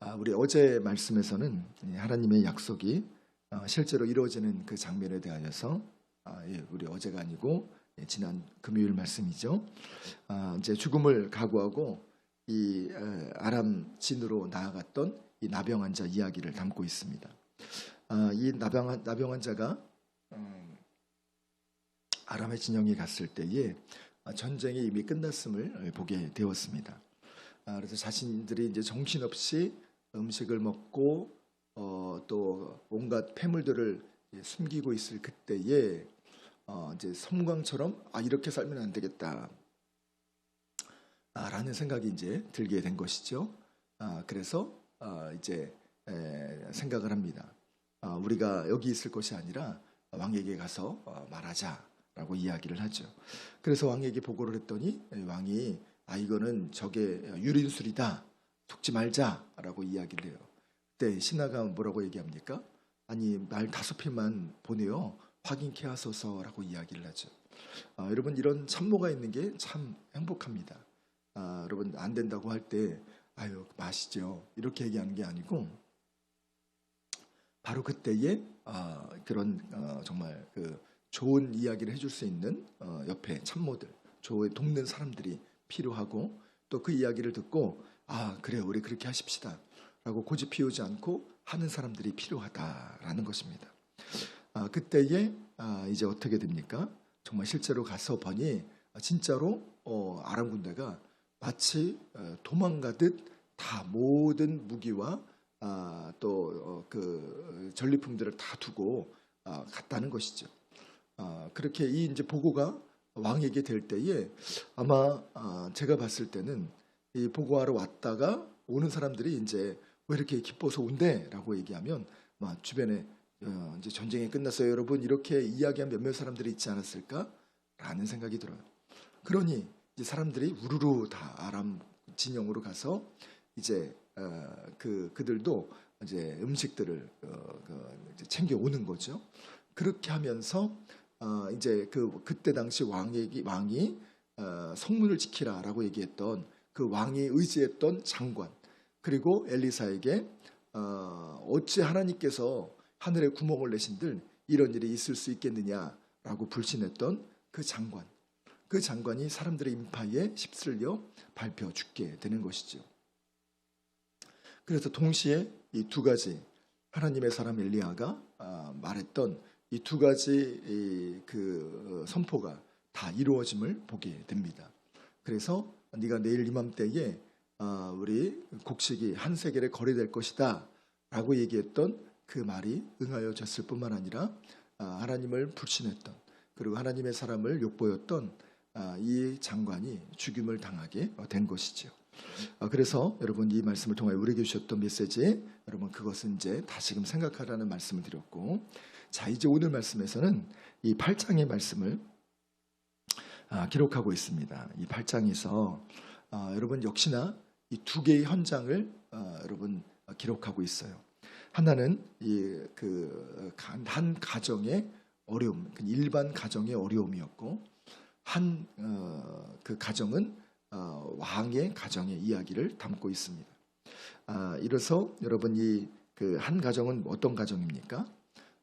아, 우리 어제 말씀에서는 이 하나님의 약속이 어, 실제로 이루어지는 그 장면에 대하여서 아, 예, 우리 어제가 아니고 예, 지난 금요일 말씀이죠. 아, 이제 죽음을 각오하고 이 에, 아람 진으로 나아갔던 이 나병 환자 이야기를 담고 있습니다. 아, 이 나병 나병 환자가 음, 아람의 진영에 갔을 때에 아, 전쟁이 이미 끝났음을 보게 되었습니다. 아, 그래서 자신들이 이제 정신없이 음식을 먹고 어, 또 온갖 폐물들을 이제 숨기고 있을 그때에 어, 이제 섬광처럼 아 이렇게 살면 안 되겠다. 아, 라는 생각이 이제 들게 된 것이죠. 아, 그래서 아, 이제 에, 생각을 합니다. 아, 우리가 여기 있을 것이 아니라 왕에게 가서 어, 말하자라고 이야기를 하죠. 그래서 왕에게 보고를 했더니 왕이 아 이거는 저게 유린술이다. 속지 말자라고 이야기를 해요. 그때 신하가 뭐라고 얘기합니까? 아니 말 다섯 필만 보내요. 확인케 하소서라고 이야기를 하죠. 아, 여러분 이런 참모가 있는 게 참 행복합니다. 아, 여러분 안 된다고 할 때 아유 마시죠 이렇게 얘기하는 게 아니고 바로 그때에 아, 그런 어, 정말 그 좋은 이야기를 해줄 수 있는 어, 옆에 참모들, 조에 돕는 사람들이 필요하고 또 그 이야기를 듣고 아 그래 우리 그렇게 하십시다 라고 고집 피우지 않고 하는 사람들이 필요하다라는 것입니다. 아, 그때에 아, 이제 어떻게 됩니까? 정말 실제로 가서 보니 아, 진짜로 어, 아람 군대가 마치 어, 도망가듯 다 모든 무기와 아, 또그 전리품들을 다 두고 아, 갔다는 것이죠. 아, 그렇게 이 이제 보고가 왕에게 될 때에 아마 아, 제가 봤을 때는 이 보고하러 왔다가 오는 사람들이 이제 왜 이렇게 기뻐서 온대라고 얘기하면 막 주변에 어, 이제 전쟁이 끝났어요 여러분 이렇게 이야기한 몇몇 사람들이 있지 않았을까라는 생각이 들어요. 그러니 이제 사람들이 우르르 다 아람 진영으로 가서 이제 어, 그 그들도 이제 음식들을 어, 그 이제 챙겨 오는 거죠. 그렇게 하면서 어, 이제 그 그때 당시 왕에게 왕이 어, 성문을 지키라라고 얘기했던 그 왕이 의지했던 장관 그리고 엘리사에게 어, 어찌 하나님께서 하늘에 구멍을 내신들 이런 일이 있을 수 있겠느냐라고 불신했던 그 장관 그 장관이 사람들의 인파에 휩쓸려 밟혀 죽게 되는 것이죠. 그래서 동시에 이 두 가지 하나님의 사람 엘리야가 아, 말했던 이 두 가지 이그 선포가 다 이루어짐을 보게 됩니다. 그래서 네가 내일 이맘때에 아, 우리 곡식이 한 세겔에 거래될 것이다 라고 얘기했던 그 말이 응하여졌을 뿐만 아니라 아, 하나님을 불신했던 그리고 하나님의 사람을 욕보였던 아, 이 장관이 죽임을 당하게 된 것이죠. 아, 그래서 여러분 이 말씀을 통해 우리에게 주셨던 메시지 여러분 그것은 이제 다시금 생각하라는 말씀을 드렸고 자 이제 오늘 말씀에서는 이 8장의 말씀을 아, 기록하고 있습니다. 이 8장에서 아, 여러분 역시나 이 두 개의 현장을 아, 여러분 아, 기록하고 있어요. 하나는 이그한 가정의 어려움, 그 일반 가정의 어려움이었고 한 그 가정은 어, 왕의 가정의 이야기를 담고 있습니다. 아, 이래서 여러분 이 그 한 가정은 어떤 가정입니까?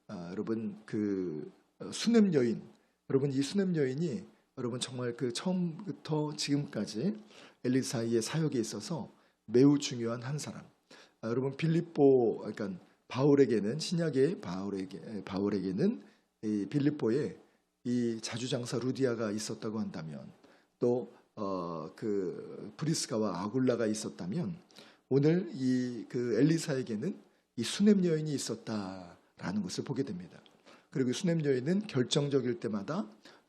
아, 여러분 그 어, 수냄 여인, 여러분 이 수냄 여인이 여러분 정말 그 처음부터 지금까지 엘리사의 사역에 있어서 매우 중요한 한 사람. 아, 여러분 빌립보, 그러니까 바울에게는 신약의 바울에게 바울에게는 이 빌립보에 이 자주장사 루디아가 있었다고 한다면 또 어, 그 브리스가와 아굴라가 있었다면 오늘 이 그 엘리사에게는 이 수냄 여인이 있었다라는 것을 보게 됩니다. 그리고 수냄 여인은 결정적일 때마다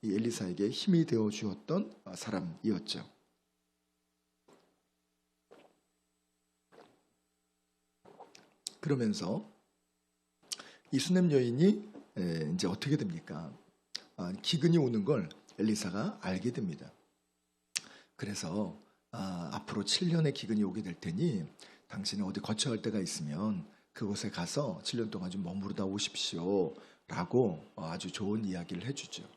이 엘리사에게 힘이 되어 주었던 사람이었죠. 그러면서 이 수냄 여인이 에, 이제 어떻게 됩니까? 아, 기근이 오는 걸 엘리사가 알게 됩니다. 그래서 아, 앞으로 7년의 기근이 오게 될 테니 당신이 어디 거처할 데가 있으면 그곳에 가서 7년 동안 좀 머무르다 오십시오 라고 아주 좋은 이야기를 해주죠.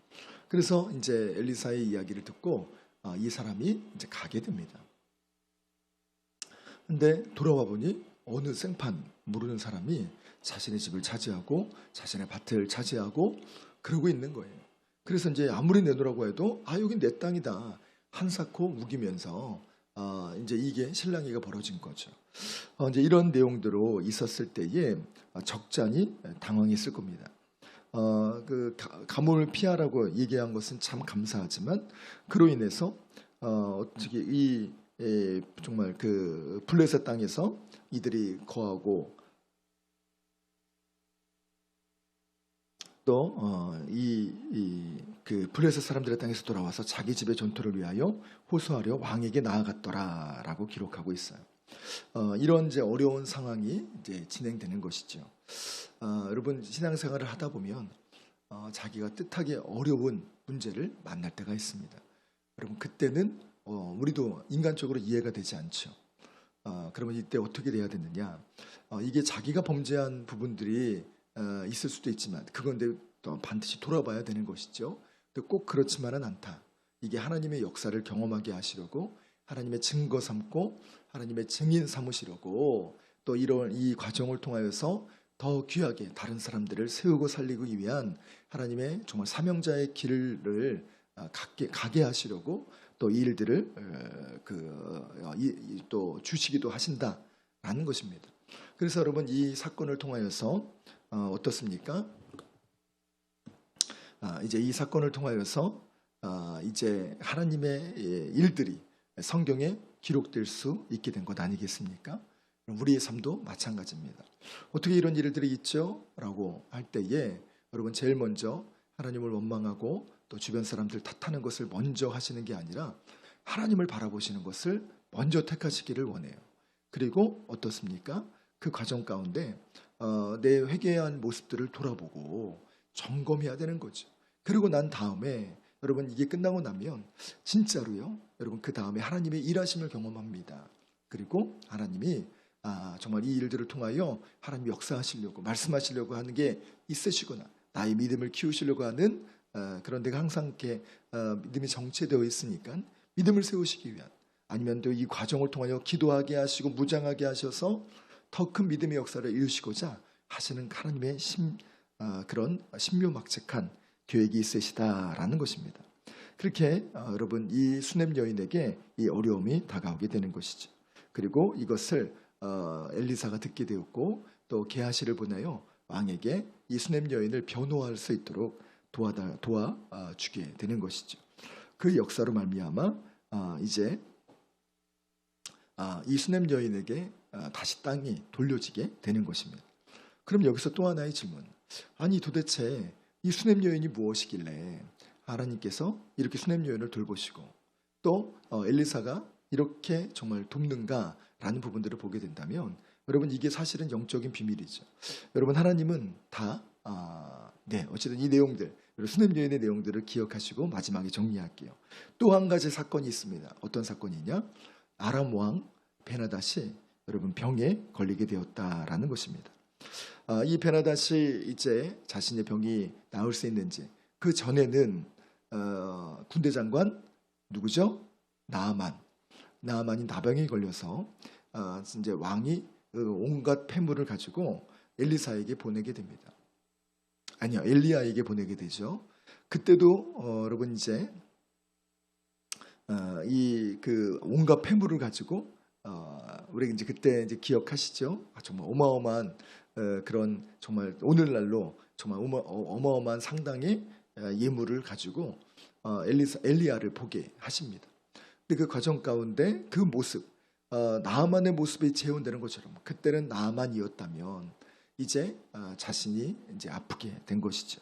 그래서 이제 엘리사의 이야기를 듣고 아, 이 사람이 이제 가게 됩니다. 근데 돌아와 보니 어느 생판 모르는 사람이 자신의 집을 차지하고 자신의 밭을 차지하고 그러고 있는 거예요. 그래서 이제 아무리 내놓으라고 해도 아 여기 내 땅이다 한사코 우기면서 아 이제 이게 신랑이가 벌어진 거죠. 어, 이제 이런 내용들로 있었을 때에 적잖이 당황했을 겁니다. 어, 그 가- 가뭄을 피하라고 얘기한 것은 참 감사하지만 그로 인해서 어, 어떻게 이 에, 정말 그 블레셋 땅에서 이들이 거하고 어, 또이그 블레셋 사람들의 땅에서 돌아와서 자기 집의 전투를 위하여 호소하려 왕에게 나아갔더라라고 기록하고 있어요. 어, 이런 이제 어려운 상황이 이제 진행되는 것이죠. 어, 여러분 신앙생활을 하다 보면 어, 자기가 뜻하기 어려운 문제를 만날 때가 있습니다. 여러분 그때는 어, 우리도 인간적으로 이해가 되지 않죠. 어, 그러면 이때 어떻게 돼야 되느냐? 어, 이게 자기가 범죄한 부분들이 어, 있을 수도 있지만 그건데 또 반드시 돌아봐야 되는 것이죠. 근데 꼭 그렇지만은 않다. 이게 하나님의 역사를 경험하게 하시려고 하나님의 증거 삼고 하나님의 증인 삼으시려고 또 이런 이 과정을 통하여서 더 귀하게 다른 사람들을 세우고 살리기 위한 하나님의 정말 사명자의 길을 아, 갖게 가게 하시려고 또 이 일들을 어, 그또 주시기도 하신다라는 것입니다. 그래서 여러분 이 사건을 통하여서 어, 어떻습니까? 아, 이제 이 사건을 통하여서 아, 이제 하나님의 예, 일들이 성경에 기록될 수 있게 된 것 아니겠습니까? 우리의 삶도 마찬가지입니다. 어떻게 이런 일들이 있죠? 라고 할 때에 여러분 제일 먼저 하나님을 원망하고 또 주변 사람들 탓하는 것을 먼저 하시는 게 아니라 하나님을 바라보시는 것을 먼저 택하시기를 원해요. 그리고 어떻습니까? 그 과정 가운데 어, 내 회개한 모습들을 돌아보고 점검해야 되는 거죠. 그리고 난 다음에 여러분 이게 끝나고 나면 진짜로요. 여러분 그 다음에 하나님의 일하심을 경험합니다. 그리고 하나님이 아, 정말 이 일들을 통하여 하나님 역사하시려고 말씀하시려고 하는 게 있으시구나. 나의 믿음을 키우시려고 하는 어, 그런 데가 항상 이렇게 어, 믿음이 정체되어 있으니까 믿음을 세우시기 위한 아니면 또 이 과정을 통하여 기도하게 하시고 무장하게 하셔서 더 큰 믿음의 역사를 이루시고자 하시는 하나님의 심, 어, 그런 신묘막측한 계획이 있으시다라는 것입니다. 그렇게 어, 여러분 이 수냄 여인에게 이 어려움이 다가오게 되는 것이죠. 그리고 이것을 어, 엘리사가 듣게 되었고 또 게하시를 보내요 왕에게 이 수냄 여인을 변호할 수 있도록 도와다 도와 어, 주게 되는 것이죠. 그 역사로 말미암아 어, 이제 아, 이 수냄 여인에게 아, 다시 땅이 돌려지게 되는 것입니다. 그럼 여기서 또 하나의 질문. 아니 도대체 이 수냄 여인이 무엇이길래 하나님께서 이렇게 수냄 여인을 돌보시고 또 어, 엘리사가 이렇게 정말 돕는가 라는 부분들을 보게 된다면 여러분 이게 사실은 영적인 비밀이죠. 여러분 하나님은 다 아, 네, 어쨌든 이 내용들, 수냄 여인의 내용들을 기억하시고 마지막에 정리할게요. 또 한 가지 사건이 있습니다. 어떤 사건이냐? 아람 왕 베나닷이 여러분 병에 걸리게 되었다라는 것입니다. 아, 이 베나닷이 이제 자신의 병이 나을 수 있는지 그 전에는 어, 군대 장관 누구죠? 나아만. 나아만이 나병에 걸려서 어, 이제 왕이 그 온갖 폐물을 가지고 엘리사에게 보내게 됩니다. 아니요, 엘리야에게 보내게 되죠. 그때도 어, 여러분 이제 어, 이그 온갖 폐물을 가지고 어, 우리 이제 그때 이제 기억하시죠? 아, 정말 어마어마한 어, 그런 정말 오늘날로 정말 어마, 어, 어마어마한 상당히 어, 예물을 가지고 어, 엘리사 엘리야를 보게 하십니다. 그 과정 가운데 그 모습 어, 나만의 모습이 재현되는 것처럼 그때는 나만이었다면 이제 어, 자신이 이제 아프게 된 것이죠.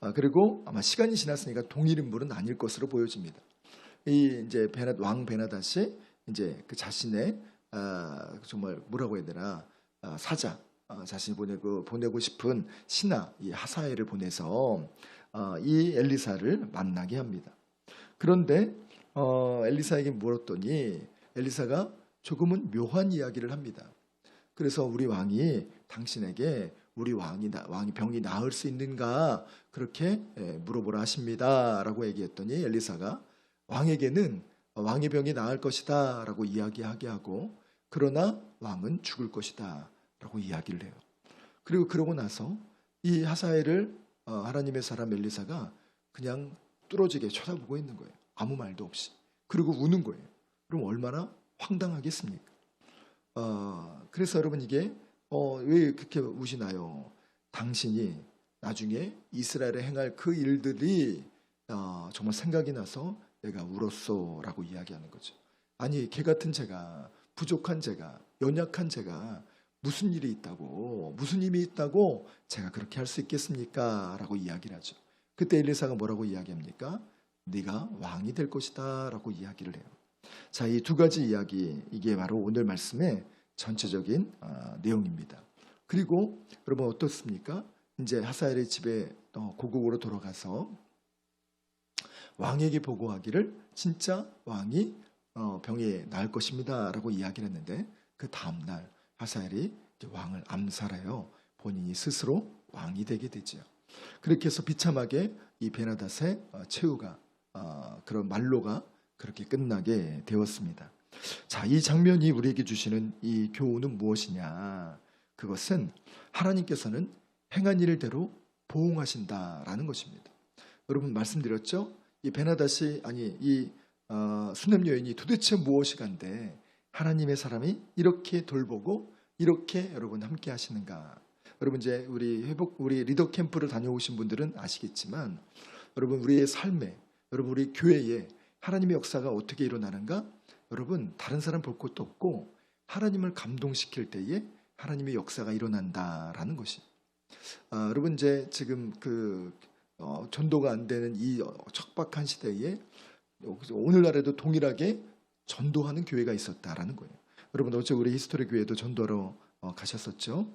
아, 그리고 아마 시간이 지났으니까 동일 인물은 아닐 것으로 보여집니다. 이 이제 베나 왕 베나닷이 이제 그 자신의 아, 정말 뭐라고 해야 되나 아, 사자 아, 자신이 보내고 보내고 싶은 신하 이 하사엘을 보내서 아, 이 엘리사를 만나게 합니다. 그런데 어, 엘리사에게 물었더니 엘리사가 조금은 묘한 이야기를 합니다. 그래서 우리 왕이 당신에게 우리 왕이 나- 왕이 병이 나을 수 있는가 그렇게 예, 물어보라 하십니다라고 얘기했더니 엘리사가 왕에게는 왕의 병이 나을 것이다라고 이야기하게 하고 그러나 왕은 죽을 것이다라고 이야기를 해요. 그리고 그러고 나서 이 하사엘을 어, 하나님의 사람 엘리사가 그냥 뚫어지게 쳐다보고 있는 거예요. 아무 말도 없이. 그리고 우는 거예요. 그럼 얼마나 황당하겠습니까? 어, 그래서 여러분 이게 어, 왜 그렇게 우시나요? 당신이 나중에 이스라엘에 행할 그 일들이 어, 정말 생각이 나서 내가 울었어라고 이야기하는 거죠. 아니 개 같은 제가 부족한 제가 연약한 제가 무슨 일이 있다고 무슨 힘이 있다고 제가 그렇게 할 수 있겠습니까?라고 이야기를 하죠. 그때 엘리사가 뭐라고 이야기합니까? 네가 왕이 될 것이다라고 이야기를 해요. 자, 이 두 가지 이야기 이게 바로 오늘 말씀의 전체적인 아, 내용입니다. 그리고 여러분 어떻습니까? 이제 하사엘의 집에 어, 고국으로 돌아가서 왕에게 보고하기를 진짜 왕이 어, 병이 나을 것입니다라고 이야기를 했는데 그 다음 날 하사엘이 왕을 암살하여 본인이 스스로 왕이 되게 되지요. 그렇게 해서 비참하게 이 베나닷의 어, 최후가 어, 그런 말로가 그렇게 끝나게 되었습니다. 자, 이 장면이 우리에게 주시는 이 교훈은 무엇이냐? 그것은 하나님께서는 행한 일대로 보응하신다라는 것입니다. 여러분 말씀드렸죠? 이 베나닷이 아니 이 어, 수냄 여인이 도대체 무엇이 간데 하나님의 사람이 이렇게 돌보고 이렇게 여러분 함께 하시는가? 여러분 이제 우리 회복 우리 리더 캠프를 다녀오신 분들은 아시겠지만 여러분 우리의 삶에 여러분 우리 교회에 하나님의 역사가 어떻게 일어나는가? 여러분 다른 사람 볼 것도 없고 하나님을 감동시킬 때에 하나님의 역사가 일어난다라는 것이. 아, 여러분 이제 지금 그 어, 전도가 안 되는 이 척박한 시대에 오늘날에도 동일하게 전도하는 교회가 있었다라는 거예요. 여러분 어제 우리 히스토리 교회도 전도하러 어, 가셨었죠.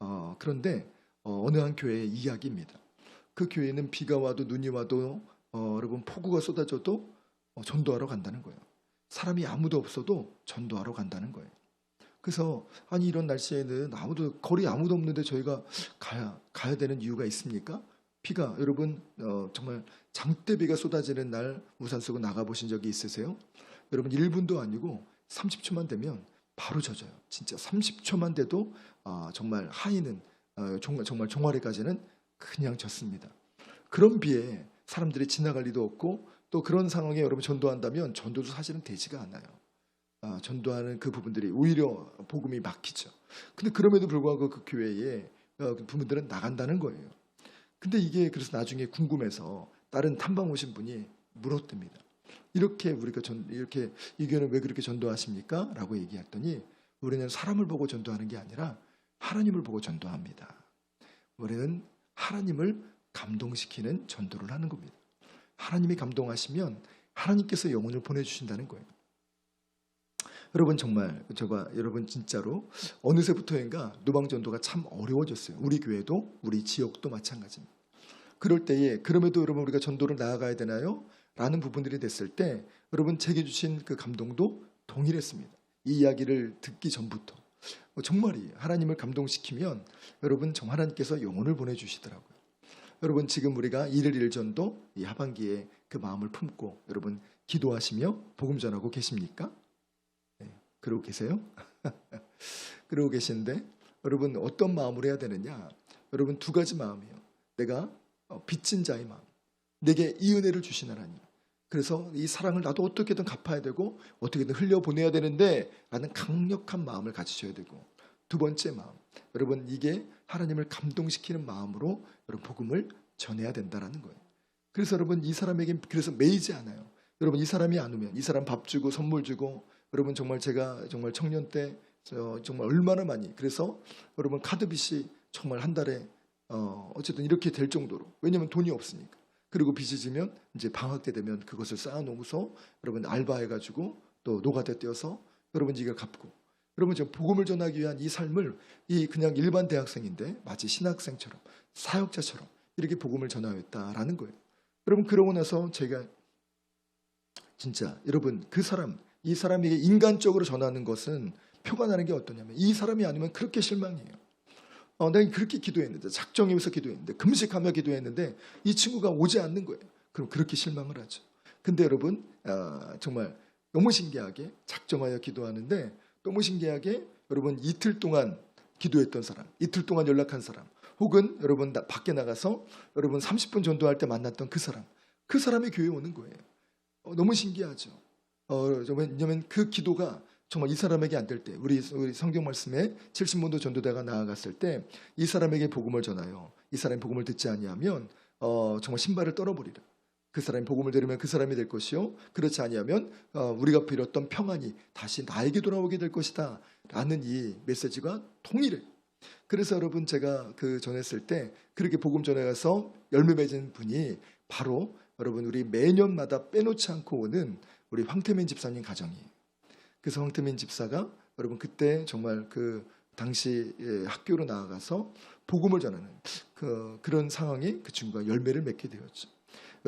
어, 그런데 어, 어느 한 교회의 이야기입니다. 그 교회는 비가 와도 눈이 와도 어, 여러분 폭우가 쏟아져도 어, 전도하러 간다는 거예요. 사람이 아무도 없어도 전도하러 간다는 거예요. 그래서 아니 이런 날씨에는 아무도 거리 아무도 없는데 저희가 가야 가야 되는 이유가 있습니까? 비가 여러분 어, 정말 장대비가 쏟아지는 날 우산 쓰고 나가 보신 적이 있으세요? 여러분 1분도 아니고 30초만 되면 바로 젖어요. 진짜 30초만 돼도 아, 정말 하이는 어, 정말 정말 종아리까지는 그냥 젖습니다. 그런 비에 사람들이 지나갈 리도 없고 또 그런 상황에 여러분 전도한다면 전도도 사실은 되지가 않아요. 아, 전도하는 그 부분들이 오히려 복음이 막히죠. 근데 그럼에도 불구하고 그 교회에 어, 그 부분들은 나간다는 거예요. 근데 이게 그래서 나중에 궁금해서 다른 탐방 오신 분이 물었답니다. 이렇게 우리가 전 이렇게 이 교회는 왜 그렇게 전도하십니까? 라고 얘기했더니 우리는 사람을 보고 전도하는 게 아니라 하나님을 보고 전도합니다. 우리는 하나님을 감동시키는 전도를 하는 겁니다. 하나님이 감동하시면 하나님께서 영혼을 보내주신다는 거예요. 여러분 정말 제가 여러분 진짜로 어느새부터인가 노방전도가 참 어려워졌어요. 우리 교회도 우리 지역도 마찬가지입니다. 그럴 때에 그럼에도 여러분 우리가 전도를 나아가야 되나요? 라는 부분들이 됐을 때 여러분 제게 주신 그 감동도 동일했습니다. 이 이야기를 듣기 전부터 어, 정말이 하나님을 감동시키면 여러분 정말 하나님께서 영혼을 보내주시더라고요. 여러분 지금 우리가 일일 일전도 이 하반기에 그 마음을 품고 여러분 기도하시며 복음 전하고 계십니까? 네, 그러고 계세요? 그러고 계신데 여러분 어떤 마음으로 해야 되느냐? 여러분 두 가지 마음이에요. 내가 어, 빚진 자의 마음, 내게 이 은혜를 하나님. 그래서 이 사랑을 나도 어떻게든 갚아야 되고 어떻게든 흘려 보내야 되는데 라는 강력한 마음을 가지셔야 되고 두 번째 마음, 여러분 이게 하나님을 감동시키는 마음으로 여러분 복음을 전해야 된다라는 거예요. 그래서 여러분 이 사람에게 그래서 매이지 않아요. 여러분 이 사람이 안 오면 이 사람 밥 주고 선물 주고 여러분 정말 제가 정말 청년 때 저, 정말 얼마나 많이 그래서 여러분 카드빚이 정말 한 달에 어, 어쨌든 이렇게 될 정도로 왜냐하면 돈이 없으니까 그리고 빚이 지면 이제 방학 때 되면 그것을 쌓아놓고서 여러분 알바해가지고 또 노가다 떼어서 여러분 이걸 갚고 여러분 지금 복음을 전하기 위한 이 삶을 이 그냥 일반 대학생인데 마치 신학생처럼 사역자처럼 이렇게 복음을 전하였다라는 거예요. 여러분 그러고 나서 제가 진짜 여러분 그 사람 이 사람에게 인간적으로 전하는 것은 표가 나는 게 어떠냐면 이 사람이 아니면 그렇게 실망이에요. 어, 내가 그렇게 기도했는데 작정하면서 기도했는데 금식하며 기도했는데 이 친구가 오지 않는 거예요. 그럼 그렇게 실망을 하죠. 근데 여러분 아, 정말 너무 신기하게 작정하여 기도하는데 너무 신기하게 여러분 이틀 동안 기도했던 사람, 이틀 동안 연락한 사람, 혹은 여러분 나- 밖에 나가서 여러분 30분 전도할 때 만났던 그 사람, 그 사람이 교회에 오는 거예요. 어, 너무 신기하죠. 어, 왜냐하면 그 기도가 정말 이 사람에게 안 될 때, 우리, 우리 성경 말씀에 70문도 전도대가 나아갔을 때 이 사람에게 복음을 전하여 이 사람이 복음을 듣지 아니하면 어, 정말 신발을 떨어버리라. 그 사람이 복음을 들으면 그 사람이 될 것이요. 그렇지 아니하면 어, 우리가 빌었던 평안이 다시 나에게 돌아오게 될 것이다. 라는 이 메시지가 통일해. 그래서 여러분 제가 그 전했을 때 그렇게 복음 전해가서 열매 맺은 분이 바로 여러분 우리 매년마다 빼놓지 않고 오는 우리 황태민 집사님 가정이에요. 그래서 황태민 집사가 여러분 그때 정말 그 당시 예, 학교로 나아가서 복음을 전하는 그 그런 상황이 그 친구가 열매를 맺게 되었죠.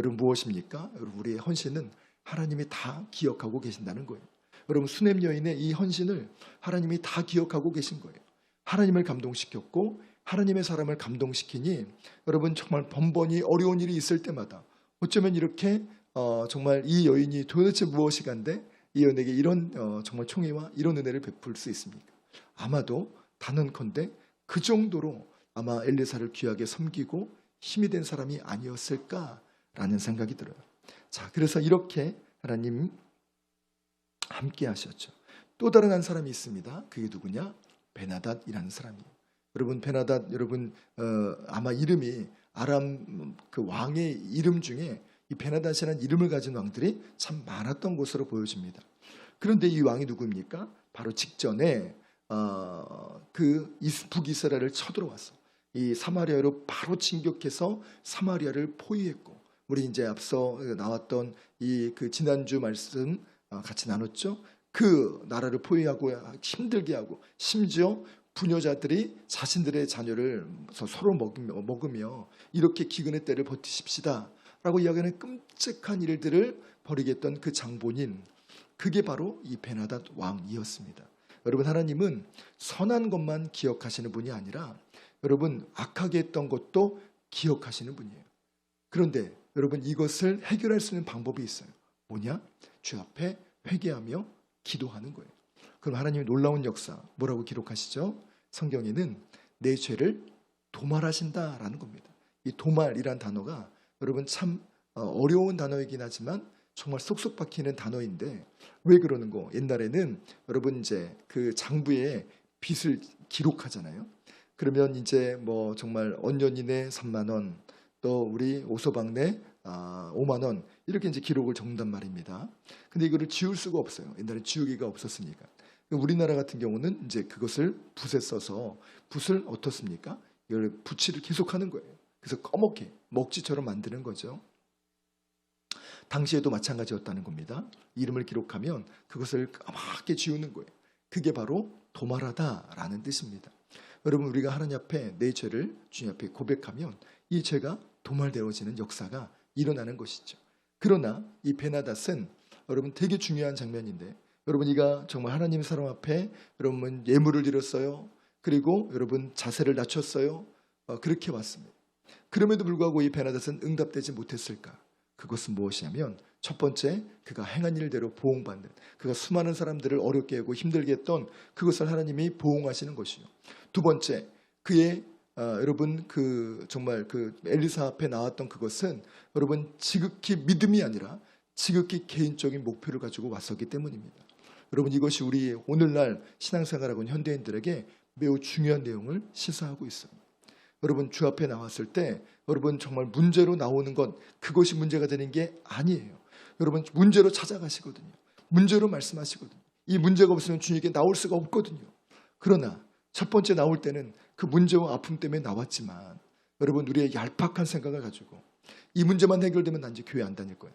여러분 무엇입니까? 여러분 우리의 헌신은 하나님이 다 기억하고 계신다는 거예요. 여러분 수냄 여인의 이 헌신을 하나님이 다 기억하고 계신 거예요. 하나님을 감동시켰고 하나님의 사람을 감동시키니 여러분 정말 번번이 어려운 일이 있을 때마다 어쩌면 이렇게 어, 정말 이 여인이 도대체 무엇이 간데 이 여인에게 이런 어, 정말 총애와 이런 은혜를 베풀 수 있습니까? 아마도 단언컨대 그 정도로 아마 엘리사를 귀하게 섬기고 힘이 된 사람이 아니었을까 라는 생각이 들어요. 자, 그래서 이렇게 하나님 함께 하셨죠. 또 다른 한 사람이 있습니다. 그게 누구냐? 베나닷이라는 사람이에요. 여러분 베나닷 여러분 어, 아마 이름이 아람 그 왕의 이름 중에 이 베나닷이라는 이름을 가진 왕들이 참 많았던 것으로 보여집니다. 그런데 이 왕이 누구입니까? 바로 직전에 어, 그 이스- 북이스라엘을 쳐들어왔어. 이 사마리아로 바로 진격해서 사마리아를 포위했고 우리 이제 앞서 나왔던 이 그 지난주 말씀 어, 같이 나눴죠. 그 나라를 포위하고 힘들게 하고 심지어 부녀자들이 자신들의 자녀를 서로 먹으며, 먹으며 이렇게 기근의 때를 버티십시다 라고 이야기하는 끔찍한 일들을 벌이겠던 그 장본인 그게 바로 이 베나닷 왕이었습니다. 여러분 하나님은 선한 것만 기억하시는 분이 아니라 여러분 악하게 했던 것도 기억하시는 분이에요. 그런데 여러분 이것을 해결할 수 있는 방법이 있어요. 뭐냐? 주 앞에 회개하며 기도하는 거예요. 그럼 하나님의 놀라운 역사 뭐라고 기록하시죠? 성경에는 내 죄를 도말하신다라는 겁니다. 이 도말이란 단어가 여러분 참 어, 어려운 단어이긴 하지만 정말 쏙쏙 박히는 단어인데 왜 그러는 거? 옛날에는 여러분 이제 그 장부에 빚을 기록하잖아요. 그러면 이제 뭐 정말 언년이네 3만 원, 또 우리 오소방네 아, 5만 원 이렇게 이제 기록을 적는단 말입니다. 근데 이거를 지울 수가 없어요. 옛날에 지우기가 없었으니까. 우리나라 같은 경우는 이제 그것을 붓에 써서 붓을 어떻습니까? 이걸 붙이를 계속하는 거예요. 그래서 꺼먹게 먹지처럼 만드는 거죠. 당시에도 마찬가지였다는 겁니다. 이름을 기록하면 그것을 까맣게 지우는 거예요. 그게 바로 도말하다라는 뜻입니다. 여러분 우리가 하나님 앞에 내 죄를 주님 앞에 고백하면 이 죄가 도말되어지는 역사가 일어나는 것이죠. 그러나 이 베나닷은 여러분 되게 중요한 장면인데 여러분 이가 정말 하나님 사람 앞에 여러분 예물을 드렸어요. 그리고 여러분 자세를 낮췄어요. 어, 그렇게 왔습니다. 그럼에도 불구하고 이 베나닷은 응답되지 못했을까? 그것은 무엇이냐면 첫 번째 그가 행한 일대로 보응받는 그가 수많은 사람들을 어렵게 하고 힘들게 했던 그것을 하나님이 보응하시는 것이요. 두 번째 그의 아, 여러분 그 정말 그 엘리사 앞에 나왔던 그것은 여러분 지극히 믿음이 아니라 지극히 개인적인 목표를 가지고 왔었기 때문입니다. 여러분 이것이 우리 오늘날 신앙생활하고 현대인들에게 매우 중요한 내용을 시사하고 있어요. 여러분 주 앞에 나왔을 때 여러분 정말 문제로 나오는 건 그것이 문제가 되는 게 아니에요. 여러분 문제로 찾아가시거든요. 문제로 말씀하시거든요. 이 문제가 없으면 주님께 나올 수가 없거든요. 그러나 첫 번째 나올 때는 그 문제와 아픔 때문에 나왔지만 여러분 우리의 얄팍한 생각을 가지고 이 문제만 해결되면 난 이제 교회 안 다닐 거야.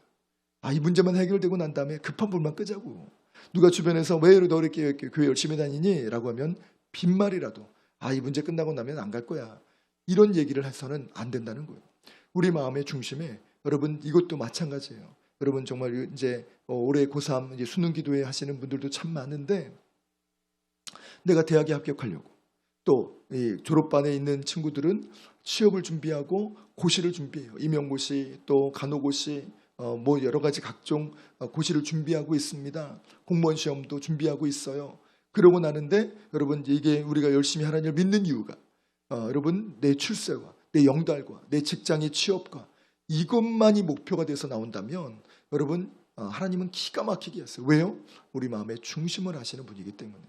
아 이 문제만 해결되고 난 다음에 급한 불만 끄자고. 누가 주변에서 왜너 이렇게 교회 열심히 다니니? 라고 하면 빈말이라도 아 이 문제 끝나고 나면 안 갈 거야. 이런 얘기를 해서는 안 된다는 거예요. 우리 마음의 중심에 여러분 이것도 마찬가지예요. 여러분 정말 이제 어, 올해 고3 이제 수능 기도회 하시는 분들도 참 많은데 내가 대학에 합격하려고 또이 졸업반에 있는 친구들은 취업을 준비하고 고시를 준비해요. 임용고시 또 간호고시 어, 뭐 여러 가지 각종 어, 고시를 준비하고 있습니다. 공무원 시험도 준비하고 있어요. 그러고 나는데 여러분 이게 우리가 열심히 하나님을 믿는 이유가 어, 여러분 내 출세와 내 영달과 내 직장의 취업과 이것만이 목표가 돼서 나온다면 여러분 어, 하나님은 기가 막히게 했어요. 왜요? 우리 마음에 중심을 하시는 분이기 때문에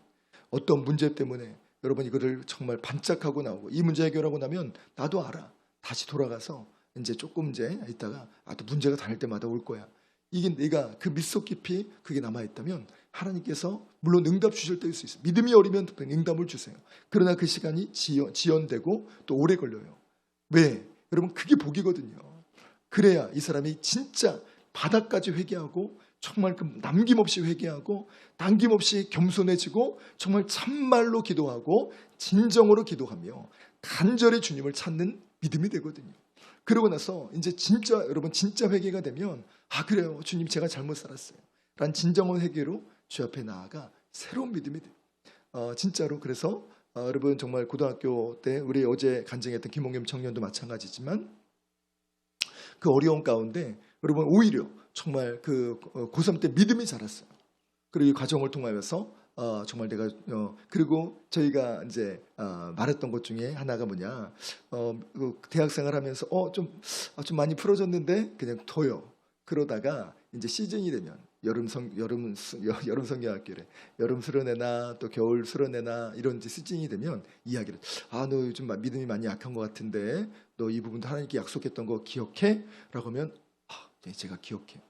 어떤 문제 때문에 여러분 이거를 정말 반짝하고 나오고 이 문제 해결하고 나면 나도 알아. 다시 돌아가서 이제 조금 이제 있다가 아 또 문제가 다를 때마다 올 거야. 이게 내가 그 밑속 깊이 그게 남아 있다면 하나님께서 물론 응답 주실 때일 수 있어요. 믿음이 어리면 응답을 주세요. 그러나 그 시간이 지연, 지연되고 또 오래 걸려요. 왜? 여러분 그게 복이거든요. 그래야 이 사람이 진짜 바닥까지 회개하고 정말 그 남김없이 회개하고 남김없이 겸손해지고 정말 참말로 기도하고 진정으로 기도하며 간절히 주님을 찾는 믿음이 되거든요. 그러고 나서 이제 진짜 여러분 진짜 회개가 되면 아 그래요 주님 제가 잘못 살았어요. 란 진정한 회개로 주 앞에 나아가 새로운 믿음이 돼요. 어, 진짜로 그래서 어, 여러분 정말 고등학교 때 우리 어제 간증했던 김홍겸 청년도 마찬가지지만 그 어려운 가운데 여러분 오히려 정말 그 어, 고3 때 믿음이 자랐어요. 그리고 이 과정을 통하여서 어, 정말 내가 어, 그리고 저희가 이제 어, 말했던 것 중에 하나가 뭐냐 어, 그 대학생활 하면서 어좀좀 좀 많이 풀어졌는데 그냥 둬요. 그러다가 이제 시즌이 되면 여름 성 여름 수- 여- 여름 성경학교래 여름 수련회나 또 겨울 수련회나 이런 이제 시즌이 되면 이야기를 아 너 요즘 마- 믿음이 많이 약한 것 같은데 너 이 부분도 하나님께 약속했던 거 기억해?라고 하면 아, 네, 제가 기억해요.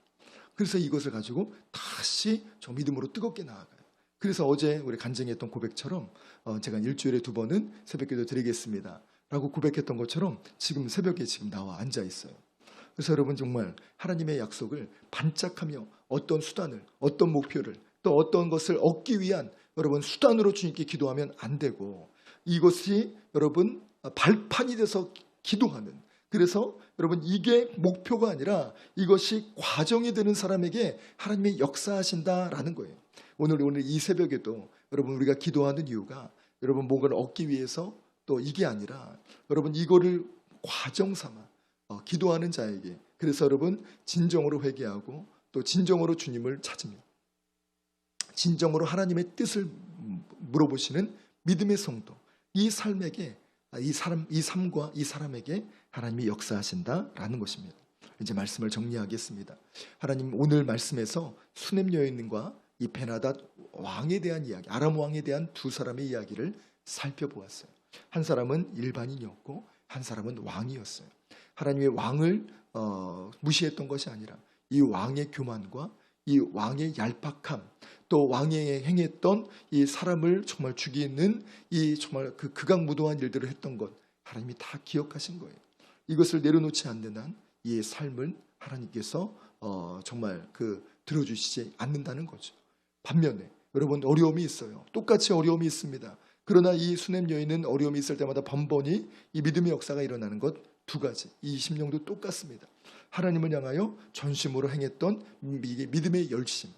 그래서 이것을 가지고 다시 저 믿음으로 뜨겁게 나아가요. 그래서 어제 우리 간증했던 고백처럼 어, 제가 일주일에 두 번은 새벽기도 드리겠습니다.라고 고백했던 것처럼 지금 새벽에 지금 나와 앉아 있어요. 그래서 여러분 정말 하나님의 약속을 반짝하며 어떤 수단을 어떤 목표를 또 어떤 것을 얻기 위한 여러분 수단으로 주님께 기도하면 안 되고 이것이 여러분 발판이 돼서 기도하는 그래서 여러분 이게 목표가 아니라 이것이 과정이 되는 사람에게 하나님이 역사하신다라는 거예요. 오늘 오늘 이 새벽에도 여러분 우리가 기도하는 이유가 여러분 뭔가를 얻기 위해서 또 이게 아니라 여러분 이거를 과정 삼아 어, 기도하는 자에게 그래서 여러분 진정으로 회개하고 또 진정으로 주님을 찾으며 진정으로 하나님의 뜻을 물어보시는 믿음의 성도 이 삶에게 아, 이 사람 이 삶과 이 사람에게 하나님이 역사하신다라는 것입니다. 이제 말씀을 정리하겠습니다. 하나님 오늘 말씀에서 수넴 여인과 이 베나닷 왕에 대한 이야기, 아람 왕에 대한 두 사람의 이야기를 살펴보았어요. 한 사람은 일반인이었고 한 사람은 왕이었어요. 하나님의 왕을 어, 무시했던 것이 아니라 이 왕의 교만과 이 왕의 얄팍함 또 왕이 행했던 이 사람을 정말 죽이는 이 정말 그 극악무도한 일들을 했던 것 하나님이 다 기억하신 거예요. 이것을 내려놓지 않는 한이 삶을 하나님께서 어, 정말 그 들어주시지 않는다는 거죠. 반면에 여러분 어려움이 있어요. 똑같이 어려움이 있습니다. 그러나 이 수냄 여인은 어려움이 있을 때마다 번번이 이 믿음의 역사가 일어나는 것 두 가지. 이 심령도 똑같습니다. 하나님을 향하여 전심으로 행했던 미- 믿음의 열심.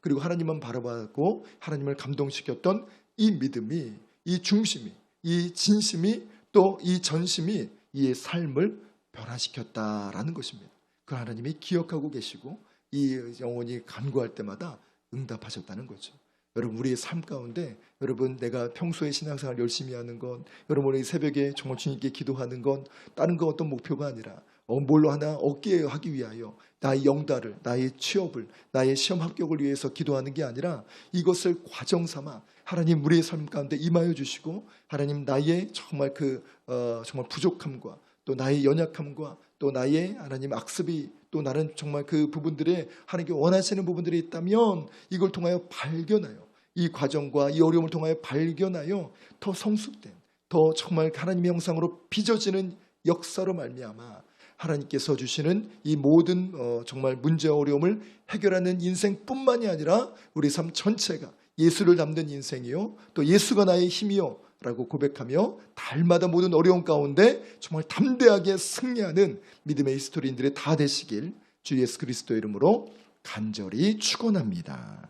그리고 하나님만 바라보고 하나님을 감동시켰던 이 믿음이 이 중심이 이 진심이 또 이 전심이 이 삶을 변화시켰다라는 것입니다. 그 하나님이 기억하고 계시고 이 영혼이 간구할 때마다 응답하셨다는 거죠. 여러분 우리의 삶 가운데 여러분 내가 평소에 신앙생활 열심히 하는 건 여러분 우리 새벽에 정말 주님께 기도하는 건 다른 거 어떤 목표가 아니라 어, 뭘로 하나? 얻게 하기 위하여 나의 영달을 나의 취업을 나의 시험 합격을 위해서 기도하는 게 아니라 이것을 과정 삼아 하나님 우리의 삶 가운데 임하여 주시고 하나님 나의 정말 그 어, 정말 부족함과 또 나의 연약함과 또 나의 하나님 악습이 또 나는 정말 그 부분들에 하나님께 원하시는 부분들이 있다면 이걸 통하여 발견하여 이 과정과 이 어려움을 통하여 발견하여 더 성숙된 더 정말 하나님의 형상으로 빚어지는 역사로 말미암아 하나님께서 주시는 이 모든 어, 정말 문제 어려움을 해결하는 인생뿐만이 아니라 우리 삶 전체가 예수를 담는 인생이요 또 예수가 나의 힘이요 라고 고백하며 달마다 모든 어려움 가운데 정말 담대하게 승리하는 믿음의 히스토리인들이 다 되시길 주 예수 그리스도 이름으로 간절히 축원합니다.